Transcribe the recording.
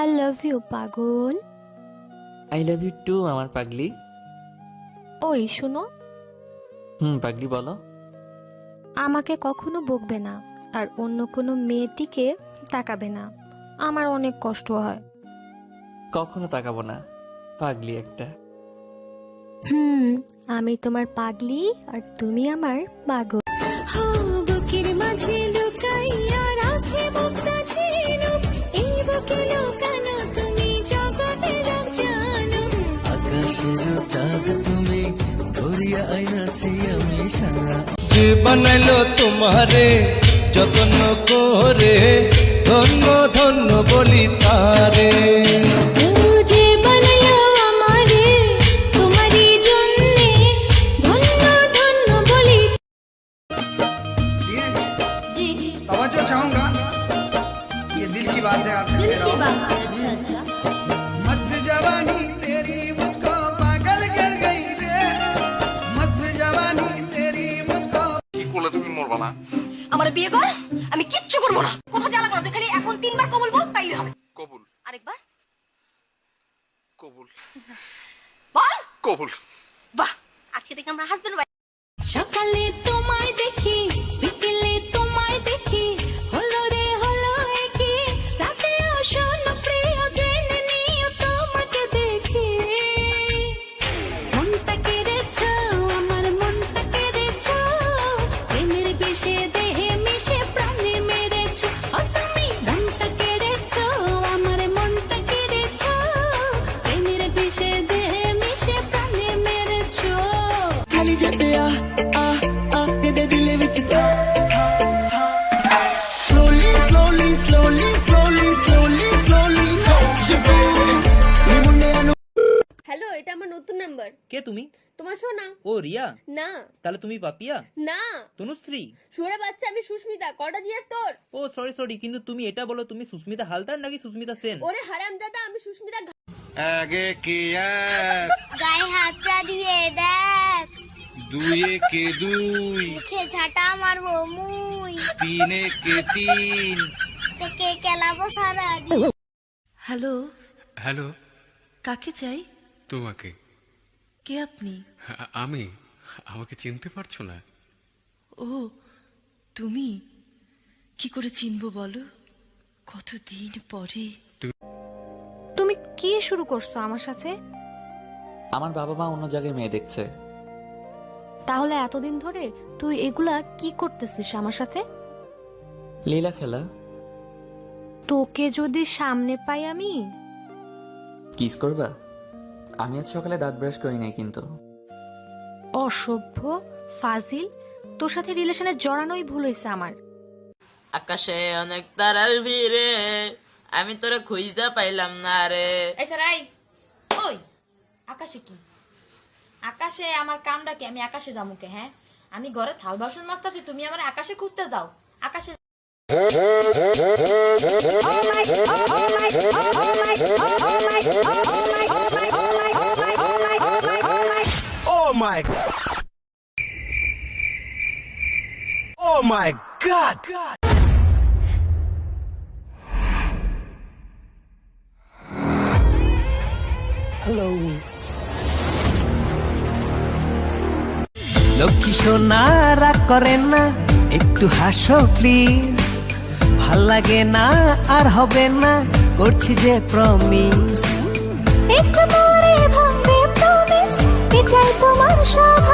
I love you পাগল। I love you too আমার পাগলি। ওই শুনো। হুম পাগলি বলো। আমাকে কখনো বকবে না আর অন্য কোনো মেয়ের দিকে তাকাবে না। আমার অনেক কষ্ট হয়। কখনো তাকাবো না পাগলি একটা। হুম আমি তোমার পাগলি আর তুমি আমার পাগল। বুকের মাঝে আকাশের চাঁদ তুমি ধরিয়া আইনাছি আমি সারা যে বানাইলো তোমারে যত্ন করে ধন্য ধন্য বলি তারে ও যে বানাইলো আমারে তোমারই জন্যে ধন্য ধন্য বলি जी तवज्जो चाहूंगा ये दिल की बात है आपसे दिल कह की रहा हूं। बात है আমার বিয়ে কর আমি কিচ্ছু করব না। কোথাও জ্বালা করো তুই খালি এখন তিনবার কবুল বল তাইলে হবে। কবুল। আরেকবার। কবুল। বল। কবুল। বাহ আজকে দেখে আমরা হাজবেন্ড সকালে তোমায় দেখি খালি যেতে আ আ আ দে দে দিলে ਵਿੱਚ slowly slowly slowly slowly slowly slowly ਨੀ ਮੁੰਡਿਆਂ ਨੂੰ হ্যালো এটা আমার নতুন নাম্বার কে তুমি তোমার শোনা ও রিয়া না তাহলে তুমি পাপিয়া না তনুশ্রী সুরে বাচ্চা আমি সুস্মিতা কটা দিয়ে তোর ও সরি সরি কিন্তু তুমি এটা বলো তুমি সুস্মিতা হালদার নাকি সুস্মিতা সেন ওরে হারাম দাদা আমি সুস্মিতা আগে কে এক গায়ে হাতটা দিয়ে দেখ দুয়ে কে দুই? মুখে ঝাঁটা মারবো মুই। তিনে কে তিন? তোকে কেলাবো সারা হ্যালো? হ্যালো? কাকে চাই? তোমাকে। কে আপনি? আমি? আমাকে চিনতে পারছ না? ও তুমি? কি করে চিনবো বলো? কতদিন পরে? তুমি কি শুরু করছ আমার সাথে? আমার বাবা মা অন্য জায়গায় মেয়ে দেখছে। তাহলে এতদিন ধরে তুই এগুলা কি করতেছিস আমার সাথে? লীলা খেলা। তোকে যদি সামনে পাই আমি। কিস করবা? আমি আজ সকালে দাঁত ব্রাশ করি নাই কিন্তু। অসভ্য ফাজিল। তোর সাথে রিলেশনে জড়ানোই ভুল হয়েছে আমার। আকাশে অনেক তারার ভিড়ে আমি তোরে খুঁজতে পাইলাম না রে। এই সারাই ওই আকাশে কি? আকাশে আমার কামটা কি? আমি আকাশে যামুকে হ্যাঁ? আমি ঘরে থাল বাসন মাজতাছি তুমি আমার আকাশে খুঁজতে যাও। আকাশে oh my oh my god. Hello. Lakshmi সোনা রাগ করেন না, একটু হাসো প্লিজ ভালো লাগে না আর হবে না, করছি যে প্রমিস একটু পরে ভাঙবে প্রমিস এটাই তোমার স্বভাব।